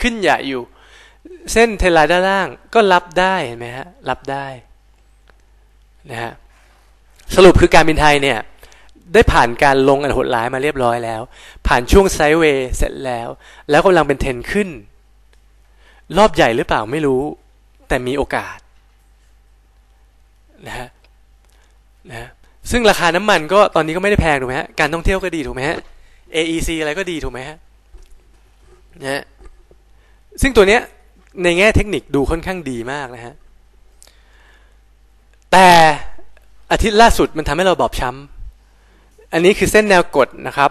ขึ้นใหญ่อยู่ เส้นเทลน์ด้านล่างก็รับได้เห็นไหมฮะรับได้นะฮะสรุปคือการบินไทยเนี่ยได้ผ่านการลงอันโหดร้ายมาเรียบร้อยแล้ว ผ่านช่วงไซด์เวย์เสร็จแล้ว แล้วกำลังเป็นเทนขึ้น รอบใหญ่หรือเปล่าไม่รู้ แต่มีโอกาสนะฮะนะฮะซึ่งราคาน้ำมันก็ตอนนี้ก็ไม่ได้แพงถูกไหมฮะการท่องเที่ยวก็ดีถูกไหมฮะ AEC อะไรก็ดีถูกไหมฮะนะ ซึ่งตัวเนี้ยในแง่เทคนิคดูค่อนข้างดีมากนะฮะ แต่อาทิตย์ล่าสุดมันทำให้เราบอบช้ำ อันนี้คือเส้นแนวกดนะครับ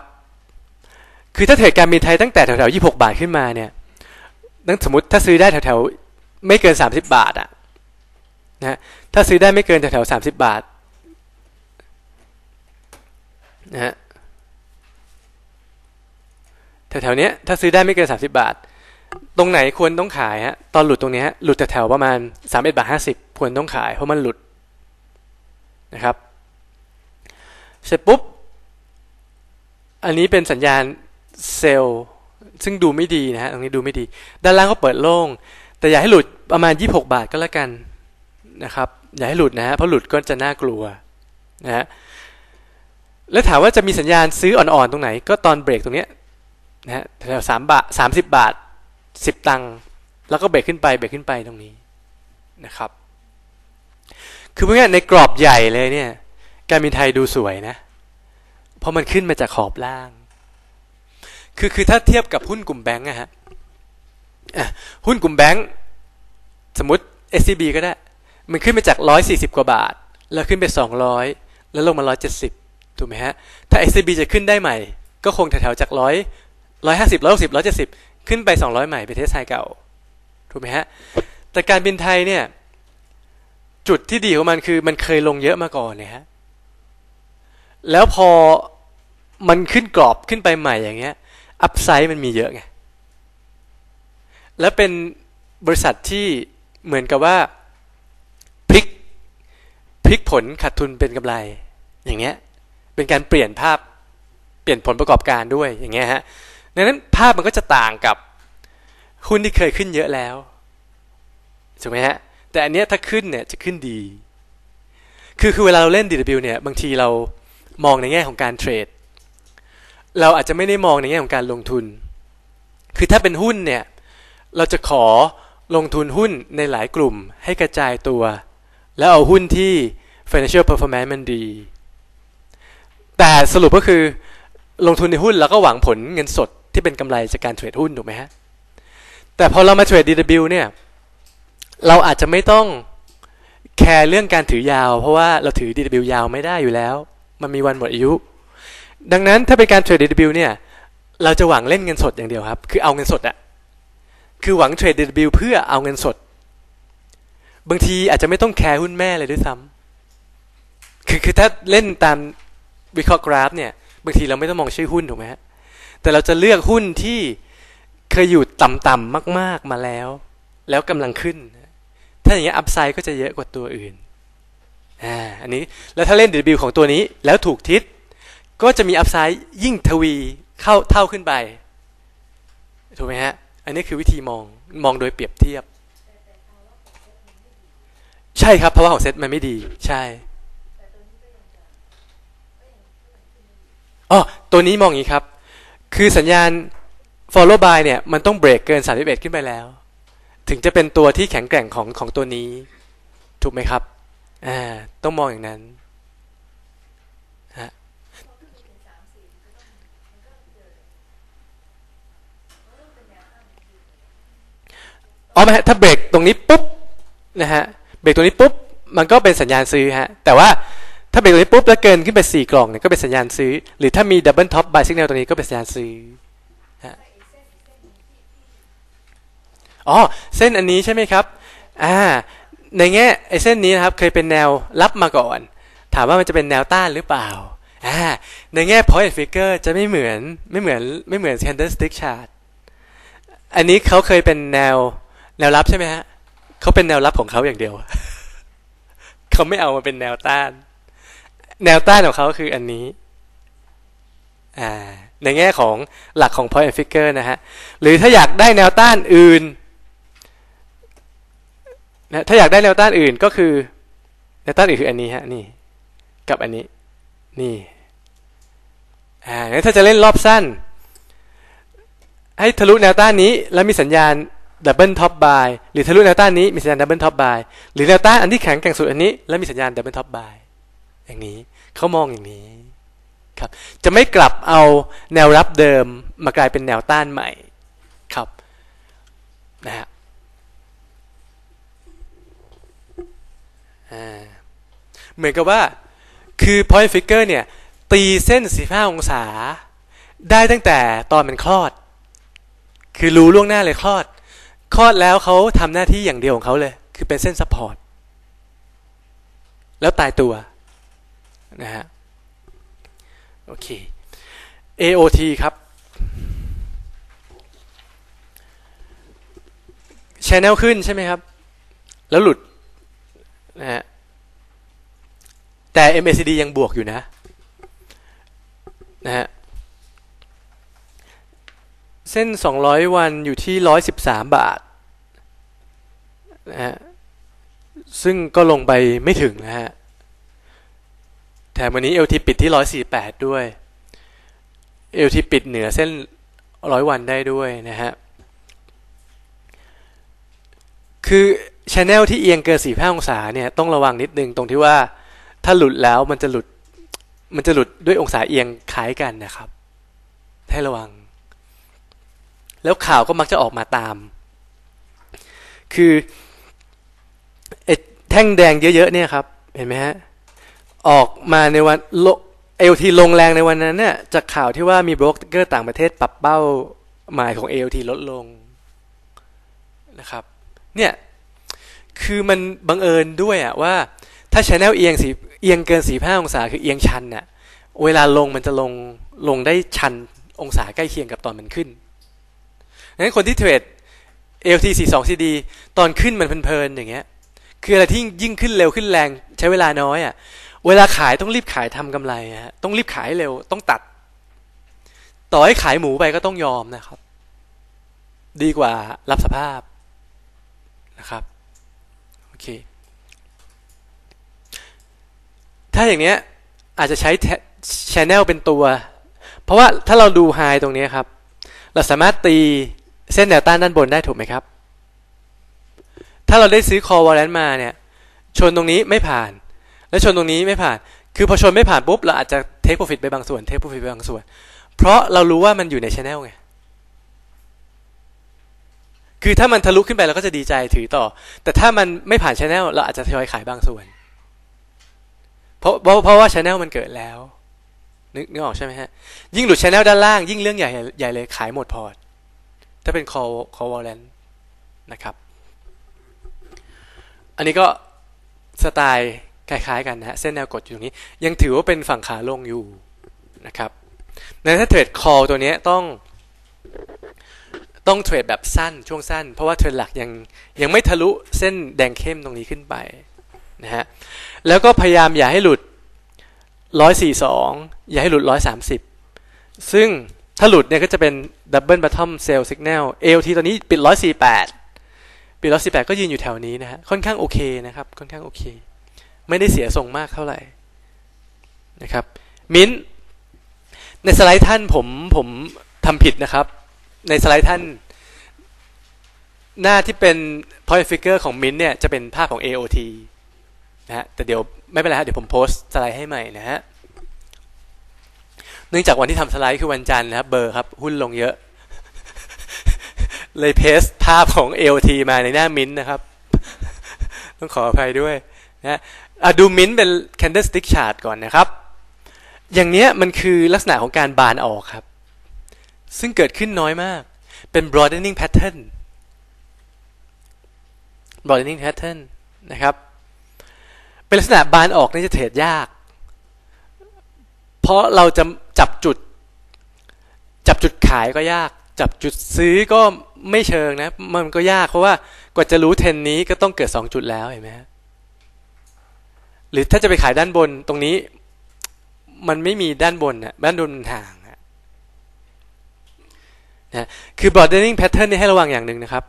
คือถ้าเทรดการบินไทยตั้งแต่แถวๆ 26 บาทขึ้นมาเนี่ยนั่นสมมติถ้าซื้อได้แถวๆ ไม่เกิน 30 บาทอะนะถ้าซื้อได้ไม่เกินแถวๆ 30 บาทนะฮะแถวๆเนี้ยถ้าซื้อได้ไม่เกิน 30 บาท ตรงไหนควรต้องขายฮะตอนหลุดตรงนี้ฮะหลุดแถวๆประมาณ3 1บาท50ควรต้องขายเพราะมันหลุดนะครับ เสร็จปุ๊บ อันนี้เป็นสัญญาณเซลล์ซึ่งดูไม่ดีนะฮะตรงนี้ดูไม่ดี ด้านล่างก็เปิดโล่ง แต่อย่าให้หลุดประมาณ 26 บาทก็แล้วกันนะครับ อย่าให้หลุดนะฮะเพราะหลุดก็จะน่ากลัวนะฮะแล้วถามว่าจะมีสัญญาณซื้ออ่อนๆตรงไหน ก็ตอนเบรกตรงเนี้ยนะฮะแถวสามบาทสามสิบบาท สิบตังค์แล้วก็เบรกขึ้นไปเบรกขึ้นไปตรงนี้นะครับ คือเพื่อนในกรอบใหญ่เลยเนี่ย การบินไทยดูสวยนะ เพราะมันขึ้นมาจากขอบล่าง คือคือถ้าเทียบกับหุ้นกลุ่มแบงก์อะฮะหุ้นกลุ่มแบงก์สมมติ SCB ก็ได้ มันขึ้นมาจาก 140 กว่าบาท แล้วขึ้นไป 200 แล้วลงมา 170 ถูกไหมฮะ ถ้า SCB จะขึ้นได้ใหม่ ก็คงแถวๆจาก 100 150 160 170 ขึ้นไปสองร้อยใหม่ไปเทสไฮเก่า ถูกไหมฮะ แต่การบินไทยเนี่ย จุดที่ดีของมันคือมันเคยลงเยอะมาก่อนเนี่ยฮะ แล้วพอมันขึ้นกรอบขึ้นไปใหม่อย่างเงี้ย อัพไซด์มันมีเยอะไง แล้วเป็นบริษัทที่เหมือนกับว่าพลิกพลิกผลขาดทุนเป็นกำไร อย่างเงี้ย เป็นการเปลี่ยนภาพเปลี่ยนผลประกอบการด้วยอย่างเงี้ยฮะ ดังนั้นภาพมันก็จะต่างกับหุ้นที่เคยขึ้นเยอะแล้วถูกไหมฮะแต่อันเนี้ยถ้าขึ้นเนี่ยจะขึ้นดี คือคือเวลาเราเล่น DW เนี่ยบางทีเรามองในแง่ของการเทรด เราอาจจะไม่ได้มองในแง่ของการลงทุน คือถ้าเป็นหุ้นเนี่ยเราจะขอลงทุนหุ้นในหลายกลุ่มให้กระจายตัว แล้วเอาหุ้นที่ financial performance มันดี แต่สรุปก็คือลงทุนในหุ้นแล้วก็หวังผลเงินสด ที่เป็นกำไรจากการเทรดหุ้นถูกไหมฮะแต่พอเรามาเทรด DW เนี่ยเราอาจจะไม่ต้องแคร์เรื่องการถือยาว เพราะว่าเราถือ DW ยาวไม่ได้อยู่แล้ว มันมีวันหมดอายุ ดังนั้นถ้าเป็นการเทรด DW เนี่ยเราจะหวังเล่นเงินสดอย่างเดียวครับ คือเอาเงินสดอะคือหวังเทรด DW เพื่อเอาเงินสด บางทีอาจจะไม่ต้องแคร์หุ้นแม่เลยด้วยซ้ำคือคือถ้าเล่นตามวิเคราะห์กราฟเนี่ยบางทีเราไม่ต้องมองชื่อหุ้นถูกไหมฮะ แต่เราจะเลือกหุ้นที่เคยอยู่ต่ำๆมาก ๆมาแล้ว แล้วกำลังขึ้น ถ้าอย่างเงี้ยอัพไซด์ก็จะเยอะกว่าตัวอื่นอ่าอันนี้แล้วถ้าเล่น DW ของตัวนี้แล้วถูกทิศก็จะมีอัพไซด์ยิ่งทวีเข้าเท่าขึ้นไปถูกไหมฮะ อันนี้คือวิธีมองมองโดยเปรียบเทียบ ใช่ครับเพราะว่าของเซ็ตมันไม่ดี ใช่อ๋อตัวนี้มองอย่างนี้ครับ คือสัญญาณ follow by เนี่ยมันต้องเบรกเกิน 31 ขึ้นไปแล้ว ถึงจะเป็นตัวที่แข็งแกร่งของของตัวนี้ ถูกไหมครับอ่าต้องมองอย่างนั้นฮะอ๋อไม่ฮะถ้าเบรกตรงนี้ปุ๊บนะฮะเบรกตรงนี้ปุ๊บมันก็เป็นสัญญาณซื้อฮะแต่ว่า ถ้าเบรกตรงนี้ปุ๊บแล้วเกินขึ้นไปสี่กล่องเนี่ยก็เป็นสัญญาณซื้อ หรือถ้ามีดับเบิลท็อปบายสัญญาณตรงนี้ก็เป็นสัญญาณซื้อฮะอ๋อเส้นอันนี้ใช่ไหมครับอ่าในแง่ไอ้เส้นนี้นะครับเคยเป็นแนวรับมาก่อน ถามว่ามันจะเป็นแนวต้านหรือเปล่าอ่าในแง่ point figure จะไม่เหมือนไม่เหมือนไม่เหมือน candlestick chart อันนี้เขาเคยเป็นแนวแนวรับใช่ไหมฮะเขาเป็นแนวรับของเขาอย่างเดียว เขาไม่เอามาเป็นแนวต้าน แนวต้านของเขาคืออันนี้ในแง่ของหลักของ point and figure นะฮะ หรือถ้าอยากได้แนวต้านอื่นนะถ้าอยากได้แนวต้านอื่นก็คือแนวต้านอื่นคืออันนี้ฮะนี่กับอันนี้ นี่อ่าถ้าจะเล่นรอบสั้น ให้ทะลุแนวต้านนี้ แล้วมีสัญญาณดับเบิลท็อปบายหรือทะลุแนวต้านนี้มีสัญญาณดับเบิลท็อปบายหรือแนวต้านอันที่แข็งแกร่งสุดอันนี้ แล้วมีสัญญาณดับเบิลท็อปบาย อย่างนี้เขามองอย่างนี้ครับ จะไม่กลับเอาแนวรับเดิมมากลายเป็นแนวต้านใหม่ครับนะฮะเหมือนกับว่าคือ point figure เนี่ย ตีเส้น 45 องศา ได้ตั้งแต่ตอนมันคลอด คือรู้ล่วงหน้าเลยคลอด คลอดแล้วเขาทำหน้าที่อย่างเดียวของเขาเลย คือเป็นเส้น support แล้วตายตัว นะฮะโอเค AOT ครับ Channel ขึ้นใช่ไหมครับ แล้วหลุดนะฮะแต่ MACD ยังบวกอยู่นะนะฮะเส้น 200 วันอยู่ที่ 113 บาทนะฮะซึ่งก็ลงไปไม่ถึงนะฮะ แถมวันนี้ LT ปิดที่148ด้วย LT ปิดเหนือเส้น100วันได้ด้วยนะฮะ คือชแนลที่เอียงเกิน45องศาเนี่ยต้องระวังนิดนึงตรงที่ว่าถ้าหลุดแล้วมันจะหลุดมันจะหลุดด้วยองศาเอียงคล้ายกันนะครับ ให้ระวัง แล้วข่าวก็มักจะออกมาตาม คือแท่งแดงเยอะๆเนี่ยครับ เห็นไหมฮะ ออกมาในวันเอลทีลงแรงในวันนั้นเนี่ยจากข่าวที่ว่ามีโบรกเกอร์ต่างประเทศปรับเป้าหมายของ ALT ลดลงนะครับ เนี่ย คือมันบังเอิญด้วยอะว่า ถ้าชแนลเอียงสีเอียงเกินสีห้าองศาคือเอียงชันน่ะเวลาลงมันจะลงลงได้ชันองศาใกล้เคียงกับตอนมันขึ้นงั้นคนที่เทรด LT 42 CD ตอนขึ้นมันเพลินๆอย่างเงี้ย คืออะไรที่ยิ่งขึ้นเร็วขึ้นแรงใช้เวลาน้อยอะ่ะ เวลาขายต้องรีบขายทำกำไรฮะต้องรีบขายเร็วต้องตัด ต่อให้ขายหมูไปก็ต้องยอมนะครับ ดีกว่ารับสภาพนะครับโอเคถ้าอย่างเนี้ยอาจจะใช้ชแนลเป็นตัว เพราะว่าถ้าเราดูไฮตรงนี้ครับ เราสามารถตีเส้นแนวต้านด้านบนได้ถูกไหมครับ ถ้าเราได้ซื้อคอวอลเลนมาเนี่ย ชนตรงนี้ไม่ผ่าน แล้วชนตรงนี้ไม่ผ่าน คือพอชนไม่ผ่านปุ๊บเราอาจจะเทคโปรฟิตไปบางส่วนเทคโปรฟิตไปบางส่วน เพราะเรารู้ว่ามันอยู่ในชแนลไงคือถ้ามันทะลุขึ้นไปเราก็จะดีใจถือต่อ แต่ถ้ามันไม่ผ่านชแนลเราอาจจะทยอยขายบางส่วน เพราะเพราะว่าชแนลมันเกิดแล้วนึกนึกออกใช่ไหมฮะ ยิ่งหลุดชแนลด้านล่าง ยิ่งเรื่องใหญ่ใหญ่เลยขายหมดพอร์ตถ้าเป็น call call warrant นะครับ อันนี้ก็สไตล์ คล้ายๆกันนะฮะเส้นแนวกดอยู่ตรงนี้ ยังถือว่าเป็นฝั่งขาลงอยู่นะครับในถ้าเทรดคอลตัวนี้ต้องต้องเทรดแบบสั้นช่วงสั้น เพราะว่าเทรดหลักยังยังไม่ทะลุเส้นแดงเข้มตรงนี้ขึ้นไปนะฮะแล้วก็พยายามอย่าให้หลุด 142 อย่าให้หลุด 130 ซึ่งถ้าหลุดเนี่ยก็จะเป็นดับเบิลบัตทอมเซลล์สัญญาณเอลทีตอนนี้ปิด 148 ปิด 148 ก็ยืนอยู่แถวนี้นะฮะค่อนข้างโอเคนะครับ ค่อนข้างโอเค ไม่ได้เสียทรงมากเท่าไหร่นะครับ มิ้นในสไลด์ท่านผมผมทำผิดนะครับ ในสไลด์ท่าน หน้าที่เป็น point figure ของมิ้นเนี่ยจะเป็นภาพของ AOT นะฮะแต่เดี๋ยวไม่เป็นไรฮะเดี๋ยวผมโพสต์สไลด์ให้ใหม่นะฮะเนื่องจากวันที่ทำสไลด์คือวันจันทร์นะครับเบอร์ครับ หุ้นลงเยอะ เลยเพสภาพของ AOT มาในหน้ามิ้นนะครับ ต้องขออภัยด้วยนะ ดูมิ้นเป็น candlestick chart ก่อนนะครับ อย่างนี้มันคือลักษณะของการบานออกครับ ซึ่งเกิดขึ้นน้อยมาก เป็น broadening pattern broadening pattern นะครับ เป็นลักษณะบานออกนี่จะเทรดยาก เพราะเราจะจับจุด จับจุดขายก็ยาก จับจุดซื้อก็ไม่เชิงนะ มันก็ยากเพราะว่ากว่าจะรู้เทนนี้ก็ต้องเกิด 2 จุดแล้วเห็นไหมครับ หรือถ้าจะไปขายด้านบนตรงนี้ มันไม่มีด้านบนนะด้านบนมันห่างนะคือ broadening pattern นี่ให้ระวังอย่างหนึ่งนะครับ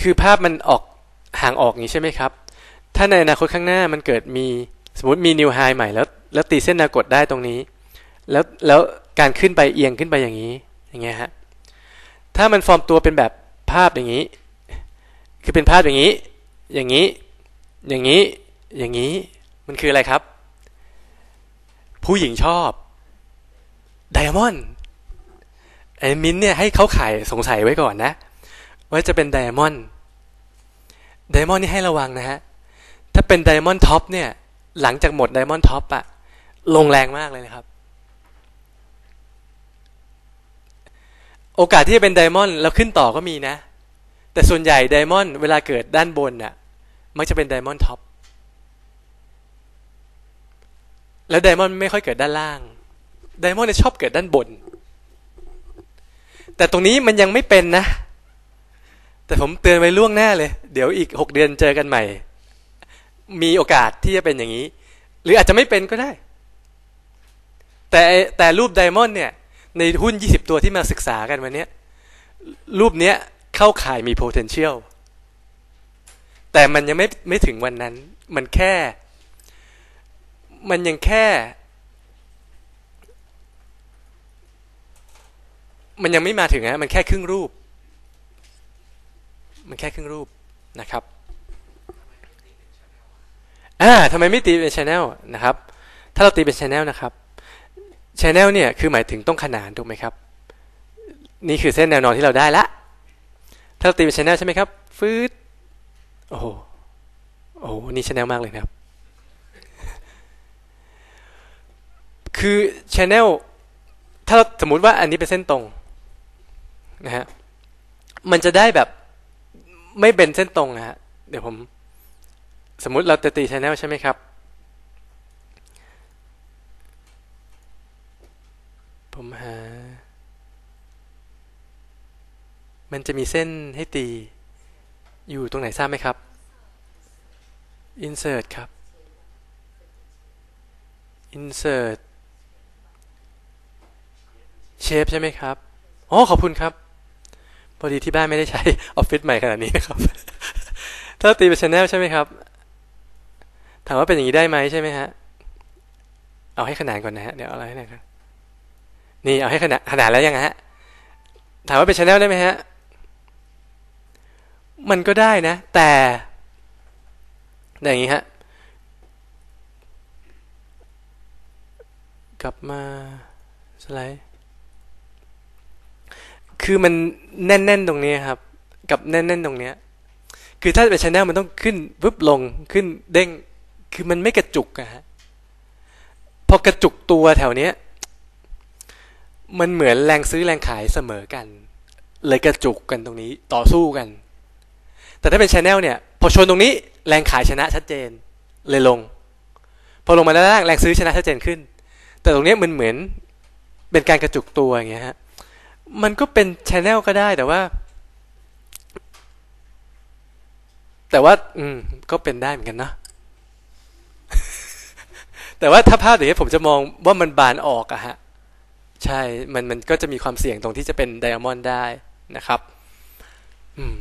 คือภาพมันออกห่างออกอย่างนี้ใช่ไหมครับ ถ้าในอนาคตข้างหน้ามันเกิดมีสมมติมี new high ใหม่แล้ว แล้วตีเส้นนวกดได้ตรงนี้ แล้วแล้วการขึ้นไปเอียงขึ้นไปอย่างนี้ อย่างเงี้ยฮะ ถ้ามันฟอร์มตัวเป็นแบบภาพอย่างนี้ คือเป็นภาพอย่างนี้ อย่างนี้ อย่างนี้ อย่างนี้ มันคืออะไรครับ ผู้หญิงชอบไดมอนด์ไอ้มินเนี่ยให้เขาขายสงสัยไว้ก่อนนะ ว่าจะเป็นไดมอนด์ไดมอนด์นี่ให้ระวังนะฮะ ถ้าเป็นไดมอนด์ท็อปเนี่ย หลังจากหมดไดมอนด์ท็อปอะลงแรงมากเลยนะครับ โอกาสที่จะเป็นไดมอนด์แล้วขึ้นต่อก็มีนะ แต่ส่วนใหญ่ไดมอนด์เวลาเกิดด้านบนน่ะมักจะเป็นไดมอนด์ท็อปแล้วไดมอนด์ไม่ค่อยเกิดด้านล่างไดมอนด์ชอบเกิดด้านบน แต่ตรงนี้มันยังไม่เป็นนะ แต่ผมเตือนไว้ล่วงหน้าเลย เดี๋ยวอีกหกเดือนเจอกันใหม่ มีโอกาสที่จะเป็นอย่างนี้ หรืออาจจะไม่เป็นก็ได้ แต่แต่รูปไดมอนด์เนี่ย ในหุ้น20ตัวที่มาศึกษากันวันนี้รูปเนี้ย เข้าข่ายมี potential แต่มันยังไม่ไม่ถึงวันนั้น มันแค่ มันยังแค่ มันยังไม่มาถึงนะมันแค่ครึ่งรูป มันแค่ครึ่งรูปนะครับอ่าทำไมไม่ตีเป็นช anel นะครับ ถ้าเราตีเป็นช anel นะครับช anel เนี่ยคือหมายถึงต้องขนานถูกไหมครับ นี่คือเส้นแนวนอนที่เราได้ละ ถ้าเราตีเป็นช anel ใช่ไหมครับฟืดโอ้โหโอ้โหนี่ช anel มากเลยนะครับ คือช anel ถ้าเราสมมุติว่าอันนี้เป็นเส้นตรงนะฮะมันจะได้แบบไม่เป็นเส้นตรงนะฮะเดี๋ยวผม สมมุติเราจะตีช anel ใช่ไหมครับ ผมหา มันจะมีเส้นให้ตีอยู่ตรงไหนทราบไหมครับ insert ครับ insert shape ใช่ไหมครับ อ๋อ ขอบคุณครับ พอดีที่บ้านไม่ได้ใช้ออฟฟิศใหม่ขนาดนี้นะครับ ถ้าตีเป็น channel ใช่ไหมครับ ถามว่าเป็นอย่างนี้ได้ไหมใช่ไหมฮะ เอาให้ขนาดก่อนนะฮะ เดี๋ยวเอาอะไรให้หน่อยครับ นี่เอาให้ขนาดขนาดแล้วยังฮะ ถามว่าเป็น channel ได้ไหมฮะ มันก็ได้นะ แต่อย่างนี้ฮะกลับมาสไลด์คือมันแน่นๆตรงนี้ครับ กับแน่นๆตรงเนี้ยคือถ้าเป็นชแนลมันต้องขึ้นปุ๊บลงขึ้นเด้ง คือมันไม่กระจุกอะฮะพอกระจุกตัวแถวเนี้ย มันเหมือนแรงซื้อแรงขายเสมอกัน เลยกระจุกกันตรงนี้ต่อสู้กัน แต่ถ้าเป็นชแนลเนี่ย พอชนตรงนี้แรงขายชนะชัดเจนเลยลง พอลงมาด้านล่างแรงซื้อชนะชัดเจนขึ้น แต่ตรงนี้มันเหมือนเป็นการกระจุกตัวอย่างเงี้ยฮะมันก็เป็นชแนลก็ได้แต่ว่า แต่ว่า อืม ก็เป็นได้เหมือนกันนะแต่ว่าถ้าภาพอย่างนี้ผมจะมองว่ามันบานออกอะฮะ ใช่ มันมันก็จะมีความเสี่ยงตรงที่จะเป็นไดอะมอนด์ได้นะครับ อืม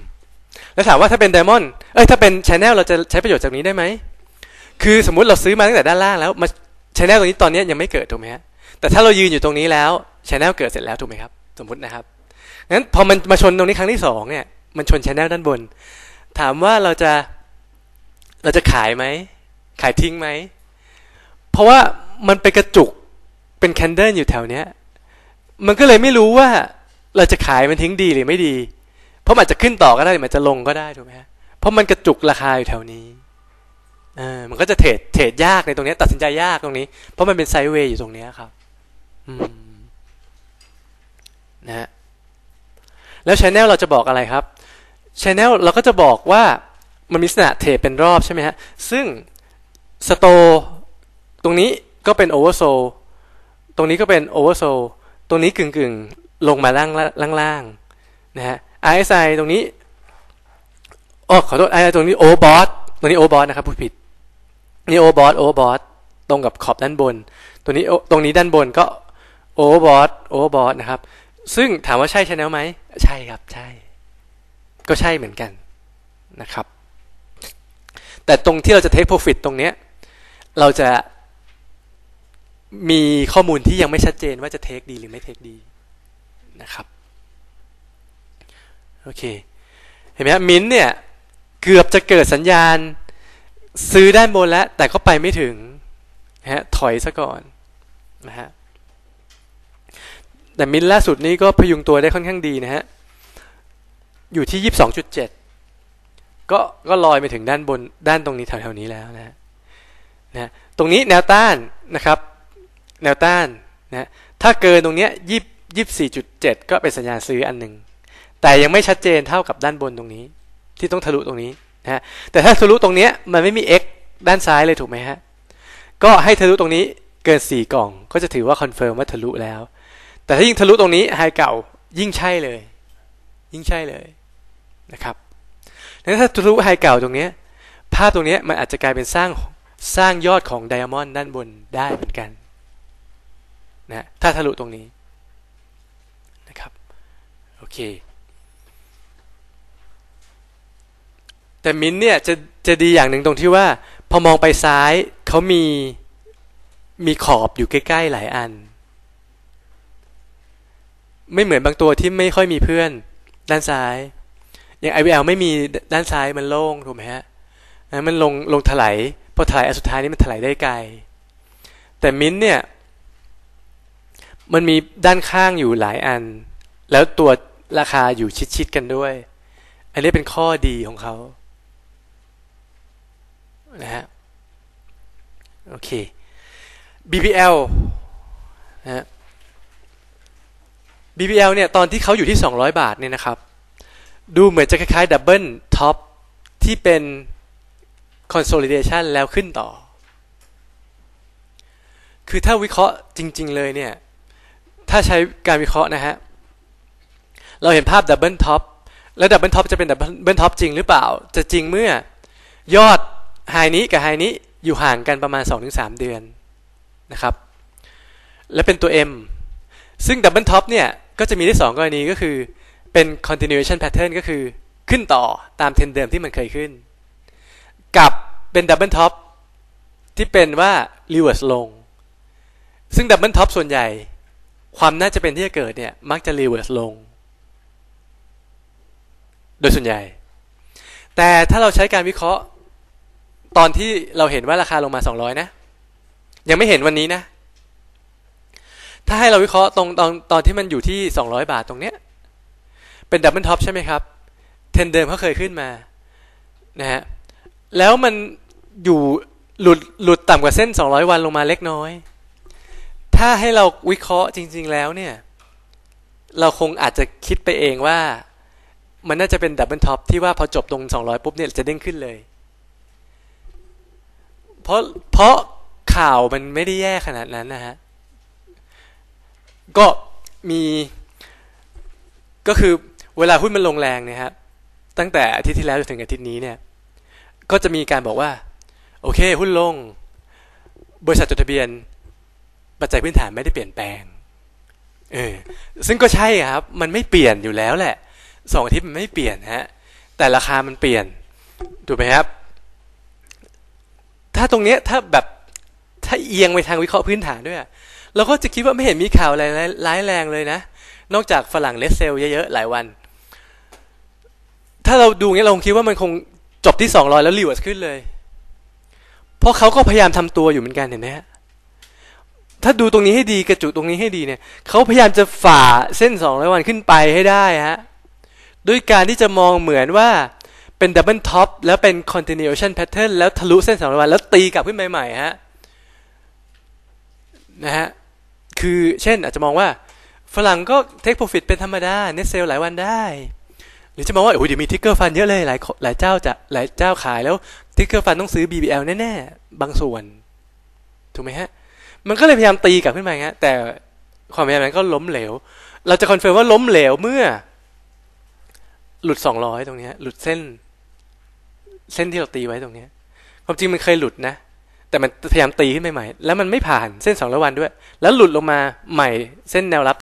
แล้วถามว่าถ้าเป็นไดมอนด์เอ้ยถ้าเป็นชแนลเราจะใช้ประโยชน์จากนี้ได้ไหมคือสมมุติเราซื้อมาตั้งแต่ด้านล่างแล้วมาชแนลตรงนี้ตอนนี้ยังไม่เกิดถูกไหมฮะแต่ถ้าเรายืนอยู่ตรงนี้แล้วชแนลเกิดเสร็จแล้วถูกไหมครับ สมมตินะครับงั้นพอมันมาชนตรงนี้ครั้งที่สองเนี่ยมันชนชแนลด้านบน ถามว่าเราจะเราจะขายไหมขายทิ้งไหมเพราะว่ามันไปกระจุกเป็นแคนเดิลอยู่แถวเนี้ยมันก็เลยไม่รู้ว่าเราจะขายมันทิ้งดีหรือไม่ดี เพราะมันจะขึ้นต่อก็ได้มันจะลงก็ได้ถูกไหมฮะเพราะมันกระจุกราคาอยู่แถวนี้เออมันก็จะเทรดเทรดยากในตรงนี้ ตัดสินใจยากตรงนี้ เพราะมันเป็นไซด์เวย์อยู่ตรงนี้ครับ อืมนะฮะแล้วชแนลเราจะบอกอะไรครับชแนลเราก็จะบอกว่ามันมีลักษณะเทรดเป็นรอบใช่ไหมฮะ ซึ่งสโตตรงนี้ก็เป็นโอเวอร์โซตรงนี้ก็เป็นโอเวอร์โซตรงนี้กึ่งกึ่งลงมาล่างล่างล่างนะฮะ RSI ตรงนี้โอ๋อขอโทษ RSI ตรงนี้โอบอสตรงนี้โอบอสนะครับพูดผิดนี่โอบอสโอบอสตรงกับขอบด้านบน ตัวนี้ตรงนี้ด้านบนก็โอเวอร์บอทโอบอทนะครับ ซึ่งถามว่าใช่ชแนลไหม ใช่ครับใช่ ก็ใช่เหมือนกันนะครับ แต่ตรงที่เราจะ take profit ตรงเนี้ยเราจะมีข้อมูลที่ยังไม่ชัดเจนว่าจะ take ดีหรือไม่ take ดีนะครับ โอเค เห็นไหมครับมินเนี่ย เกือบจะเกิดสัญญาณ ซื้อด้านบนแล้ว แต่ก็ไปไม่ถึงนะฮะถอยซะก่อนนะฮะแต่มินล่าสุดนี้ก็พยุงตัวได้ค่อนข้างดีนะฮะ อยู่ที่ยี่สิบสองจุดเจ็ดก็ก็ลอยไปถึงด้านบนด้านตรงนี้แถวๆนี้แล้วนะฮะนะตรงนี้แนวต้านนะครับ แนวต้านนะถ้าเกินตรงเนี้ยยี่ยี่สี่จุดเจ็ดก็เป็นสัญญาณซื้ออันหนึ่ง แต่ยังไม่ชัดเจนเท่ากับด้านบนตรงนี้ ที่ต้องทะลุตรงนี้นะฮะแต่ถ้าทะลุตรงเนี้ยมันไม่มี x ด้านซ้ายเลยถูกไหมฮะก็ให้ทะลุตรงนี้เกินสี่กล่อง ก็จะถือว่าคอนเฟิร์มว่าทะลุแล้ว แต่ถ้ายิ่งทะลุตรงนี้ไฮเก่ายิ่งใช่เลย ยิ่งใช่เลยนะครับดัถ้าทะลุไฮเก่าตรงนี้ภาพตรงนี้มันอาจจะกลายเป็นสร้างสร้างยอดของไดอะมอนด์ด้านบนได้เหมือนกันนะถ้าทะลุตรงนี้นะครับโอเค แต่มิ้นเนี่ยจะจะดีอย่างหนึ่งตรงที่ว่า พอมองไปซ้ายเขามีมีขอบอยู่ใกล้ๆหลายอัน ไม่เหมือนบางตัวที่ไม่ค่อยมีเพื่อน ด้านซ้าย อย่าง IVL ไม่มีด้านซ้ายมันโล่งถูกไหมฮะมันลงลงถลายพอถลายอันสุดท้ายนี้มันถลายได้ไกล แต่มิ้นเนี่ย มันมีด้านข้างอยู่หลายอัน แล้วตัวราคาอยู่ชิดๆกันด้วย อันนี้เป็นข้อดีของเขา นะฮะโอเค BBL นะฮะ BBL เนี่ยตอนที่เขาอยู่ที่ 200 บาทเนี่ยนะครับ ดูเหมือนจะคล้ายๆดับเบิลท็อปที่เป็น consolidation แล้วขึ้นต่อ คือถ้าวิเคราะห์จริง ๆ เลยเนี่ย ถ้าใช้การวิเคราะห์นะฮะ เราเห็นภาพดับเบิลท็อปแล้วดับเบิลท็อปจะเป็นดับเบิลท็อปจริงหรือเปล่า จะจริงเมื่อยอด ไฮนี้กับไฮนี้อยู่ห่างกันประมาณ 2-3 เดือนนะครับ และเป็นตัว M ซึ่งดับเบิลท็อปเนี่ย ก็จะมีได้ 2 กรณีก็คือเป็น continuation pattern ก็คือขึ้นต่อตามเทรนเดิมที่มันเคยขึ้น กับเป็นดับเบิลท็อปที่เป็นว่า reverse ลง ซึ่งดับเบิลท็อปส่วนใหญ่ ความน่าจะเป็นที่จะเกิดเนี่ย มักจะ reverse ลง โดยส่วนใหญ่ แต่ถ้าเราใช้การวิเคราะห์ ตอนที่เราเห็นว่าราคาลงมา 200 นะ ยังไม่เห็นวันนี้นะ ถ้าให้เราวิเคราะห์ตรงตอนตอนที่มันอยู่ที่ 200 บาทตรงเนี้ย เป็นดับเบิลท็อปใช่ไหมครับ เทนเดิมเขาเคยขึ้นมา นะฮะ แล้วมันอยู่หลุดหลุดต่ำกว่าเส้น 200 วันลงมาเล็กน้อย ถ้าให้เราวิเคราะห์จริง ๆ แล้วเนี่ย เราคงอาจจะคิดไปเองว่า มันน่าจะเป็นดับเบิลท็อปที่ว่าพอจบตรง 200 ปุ๊บเนี่ยจะเด้งขึ้นเลย เพราะเพราะข่าวมันไม่ได้แย่ขนาดนั้นนะฮะ ก็มีก็คือเวลาหุ้นมันลงแรงเนี่ยครับตั้งแต่อาทิตย์ที่แล้วจนถึงอาทิตย์นี้เนี่ย ก็จะมีการบอกว่า โอเค หุ้นลง บริษัทจดทะเบียน ปัจจัยพื้นฐานไม่ได้เปลี่ยนแปลงเออซึ่งก็ใช่ครับ มันไม่เปลี่ยนอยู่แล้วแหละสองอาทิตย์มันไม่เปลี่ยนฮะ แต่ราคามันเปลี่ยนถูกไหมครับ ถ้าตรงเนี้ยถ้าแบบถ้าเอียงไปทางวิเคราะห์พื้นฐานด้วยเราก็จะคิดว่าไม่เห็นมีข่าวอะไรร้ายแรงเลยนะ นอกจากฝรั่งเลสเซลเยอะๆหลายวัน ถ้าเราดูเงี้ยเราคงคิดว่ามันคงจบที่สองร้อยแล้วรีเวิร์สขึ้นเลย เพราะเขาก็พยายามทำตัวอยู่เหมือนกันเห็นไหมฮะถ้าดูตรงนี้ให้ดีกระจุตรงนี้ให้ดีเนี่ยเขาพยายามจะฝ่าเส้นสองร้อยวันขึ้นไปให้ได้ฮะด้วยการที่จะมองเหมือนว่า เป็นดับเบิลท็อปแล้วเป็น continuation pattern แล้วทะลุเส้นสองวันแล้วตีกลับขึ้นใหม่ๆฮะนะฮะคือเช่นอาจจะมองว่าฝรั่งก็เทคโปรฟิตเป็นธรรมดาเน็ตเซลหลายวันได้ หรือจะมองว่าโอ้ยเดี๋ยวมีทิกเกอร์ฟันเยอะเลยหลายหลายเจ้าจะหลายเจ้าขายแล้วทิกเกอร์ฟันต้องซื้อ BBL แน่ๆ บางส่วน ถูกไหมฮะ มันก็เลยพยายามตีกลับขึ้นมาฮะแต่ความพยายามนั้นก็ล้มเหลว เราจะคอนเฟิร์มว่าล้มเหลวเมื่อ หลุดสองร้อยตรงนี้หลุดเส้น เส้นที่เราตีไว้ตรงนี้ความจริงมันเคยหลุดนะ แต่มันพยายามตีขึ้นใหม่ๆแล้วมันไม่ผ่านเส้นสองระวันด้วย แล้วหลุดลงมาใหม่เส้นแนวรับ